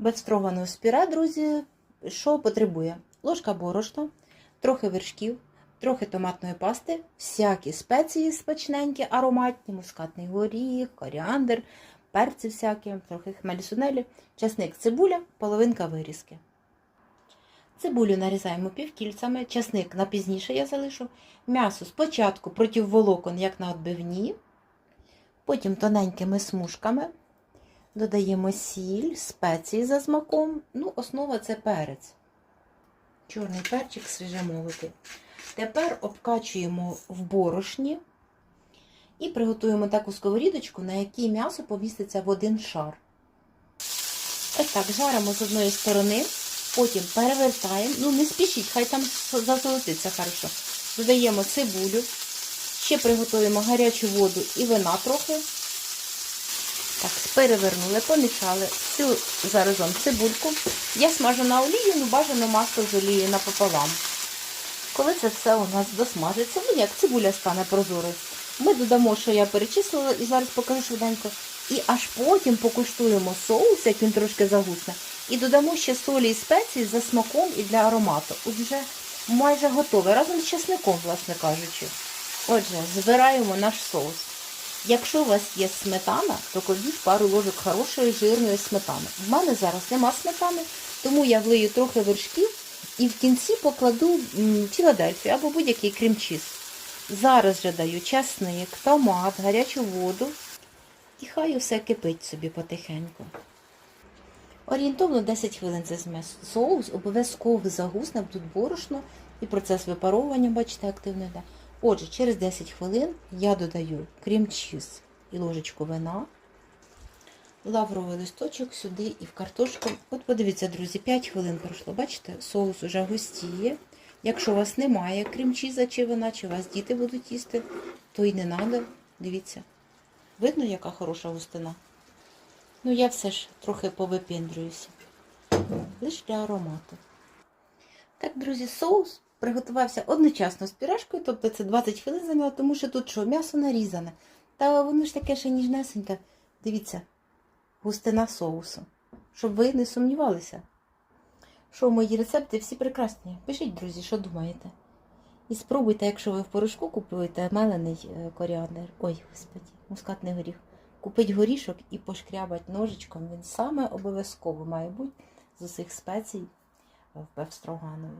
Бефстрогану з пюре, друзі, що потребує? Ложка борошна, трохи вершків, трохи томатної пасти, всякі спеції смачненькі, ароматні, мускатний горіх, коріандр, перці всякі, трохи хмелі сунелі, часник, цибуля, половинка вирізки. Цибулю нарізаємо півкільцями, часник на пізніше я залишу. М'ясо спочатку проти волокон, як на отбивні, потім тоненькими смужками. Додаємо сіль, спеції за смаком. Ну, основа це перець. Чорний перчик свіжемолотий. Тепер обкачуємо в борошні і приготуємо таку сковорідочку, на якій м'ясо повіситься в один шар. Ось так жаримо з одної сторони, потім перевертаємо. Ну, не спішіть, хай там зазолотиться хорошо. Додаємо цибулю, ще приготуємо гарячу воду і вина трохи. Так, перевернули, помішали цю заразом цибульку. Я смажу на олію, ну бажано масло з олією напополам. Коли це все у нас досмажиться, ну як цибуля стане прозорою, ми додамо, що я перечислила, і зараз покажу швиденько. І аж потім покуштуємо соус, як він трошки загусне, і додамо ще солі і спеції за смаком і для аромату. От вже майже готове, разом з чесником, власне кажучи. Отже, збираємо наш соус. Якщо у вас є сметана, то кладіть пару ложок хорошої жирної сметани. В мене зараз нема сметани, тому я влию трохи вершків і в кінці покладу Філадельфію або будь-який крем-чіз. Зараз же даю часник, томат, гарячу воду і хай усе кипить собі потихеньку. Орієнтовно 10 хвилин це зме соус, обов'язково загусне тут борошно і процес випаровування, бачите, активно йде. Отже, через 10 хвилин я додаю крем-чіз і ложечку вина, лавровий листочок сюди і в картошку. От подивіться, друзі, 5 хвилин пройшло. Бачите, соус уже густіє. Якщо у вас немає крем-чіза чи вина, чи у вас діти будуть їсти, то й не треба. Дивіться. Видно, яка хороша густина? Ну, я все ж трохи повипіндрююся. Лише для аромату. Так, друзі, соус приготувався одночасно з пюрешкою, тобто це 20 хвилин зайняло, тому що тут що, м'ясо нарізане. Та воно ж таке ще ніжнесеньке. Дивіться, густина соусу. Щоб ви не сумнівалися. Що мої рецепти всі прекрасні. Пишіть, друзі, що думаєте. І спробуйте, якщо ви в порошку купуєте мелений е, коріандр. Ой, господі, мускатний горіх. Купить горішок і пошкрябать ножичком. Він саме обов'язково має бути з усіх спецій в певстроганові.